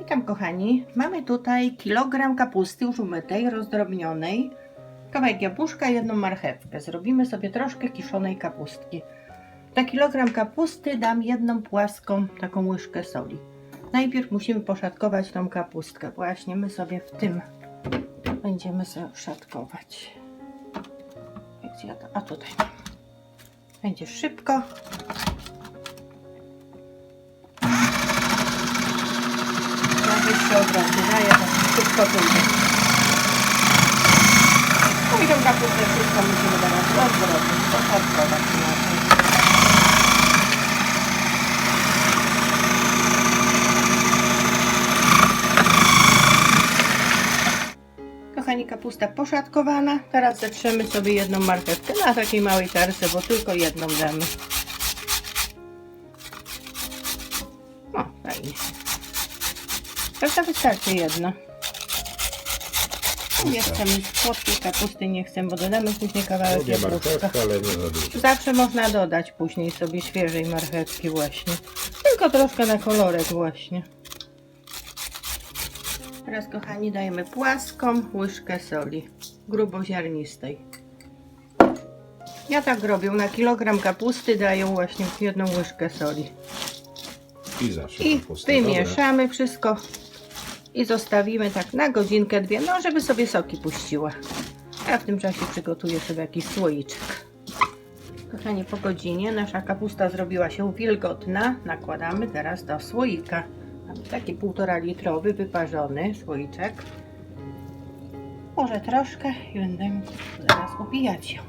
Witam kochani. Mamy tutaj kilogram kapusty już umytej, rozdrobnionej, kawałek jabłuszka i jedną marchewkę. Zrobimy sobie troszkę kiszonej kapustki. Na kilogram kapusty dam jedną płaską taką łyżkę soli. Najpierw musimy poszatkować tą kapustkę. Właśnie my sobie w tym będziemy sobie szatkować. A tutaj. Będzie szybko. Się od razu daje, to szybko pójdzie. No i tą kapustę wszystko musimy teraz rozdrobić, poszatkować inaczej. Kochani, kapusta poszatkowana. Teraz zatrzemy sobie jedną marchewkę na takiej małej tarce, bo tylko jedną damy. O, fajnie. Prawda wystarczy jedno. Nie chcemy słodkiej kapusty, nie chcę, bo dodamy później kawałek Lubię jabłuszka. marchewkę, ale nie za dużo. Zawsze można dodać później sobie świeżej marchewki właśnie. Tylko troszkę na kolorek właśnie. Teraz kochani dajemy płaską łyżkę soli. Gruboziarnistej. Ja tak robię. Na kilogram kapusty daję właśnie jedną łyżkę soli. I zawsze I kapustę. wymieszamy wszystko. I zostawimy tak na godzinkę, dwie, no żeby sobie soki puściła. A w tym czasie przygotuję sobie jakiś słoiczek. Kochani, po godzinie nasza kapusta zrobiła się wilgotna. Nakładamy teraz do słoika. Mamy taki półtora litrowy wyparzony słoiczek. Może troszkę i będę zaraz upijać ją.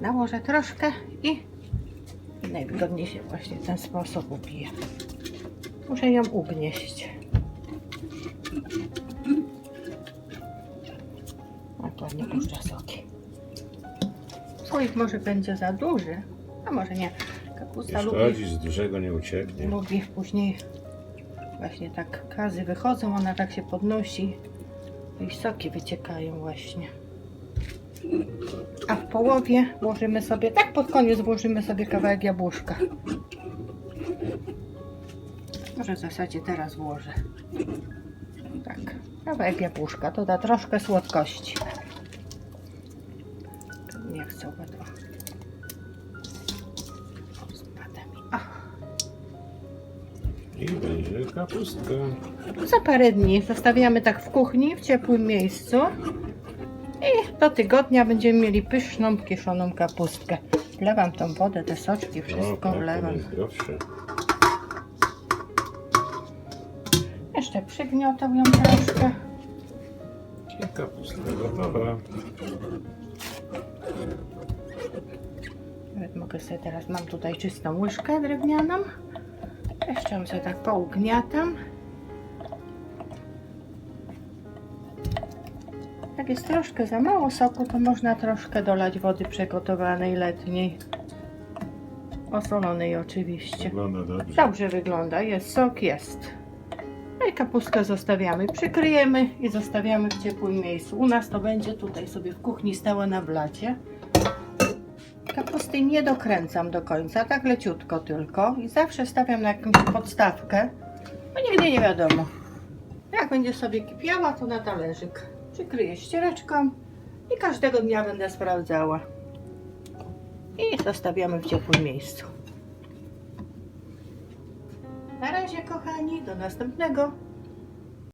Nałożę troszkę i najwygodniej się właśnie w ten sposób upije. Muszę ją ugnieść. Dokładnie puszczę soki. Słoik może będzie za duży, a może nie. Kapusta lubi, szkodzi, z dużego nie ucieknie. lubi później właśnie tak kazy wychodzą, ona tak się podnosi i soki wyciekają właśnie. A w połowie włożymy sobie, tak pod koniec włożymy sobie kawałek jabłuszka. Może w zasadzie teraz włożę. Tak, kawałek jabłuszka, to da troszkę słodkości. Nie chcę to. Spada mi. Ach. I będzie kapustka. Za parę dni zostawiamy tak w kuchni, w ciepłym miejscu. I do tygodnia będziemy mieli pyszną, kiszoną kapustkę. Wlewam tą wodę, te soczki, O, wszystko tak, wlewam. Jeszcze przygniotę ją troszkę. I kapustka gotowa. Nawet mogę sobie teraz, mam tutaj czystą łyżkę drewnianą. Jeszcze ją sobie tak pougniatam. Jak jest troszkę za mało soku, to można troszkę dolać wody przygotowanej letniej. Osolonej oczywiście. Wygląda dobrze. Dobrze wygląda, jest sok, jest. No i kapustkę zostawiamy, przykryjemy i zostawiamy w ciepłym miejscu. U nas to będzie tutaj sobie w kuchni stała na blacie. Kapusty nie dokręcam do końca, tak leciutko tylko. I zawsze stawiam na jakąś podstawkę, bo nigdy nie wiadomo. Jak będzie sobie kipiała, to na talerzyk. Przykryję ściereczką i każdego dnia będę sprawdzała. I zostawiamy w ciepłym miejscu. Na razie, kochani, do następnego.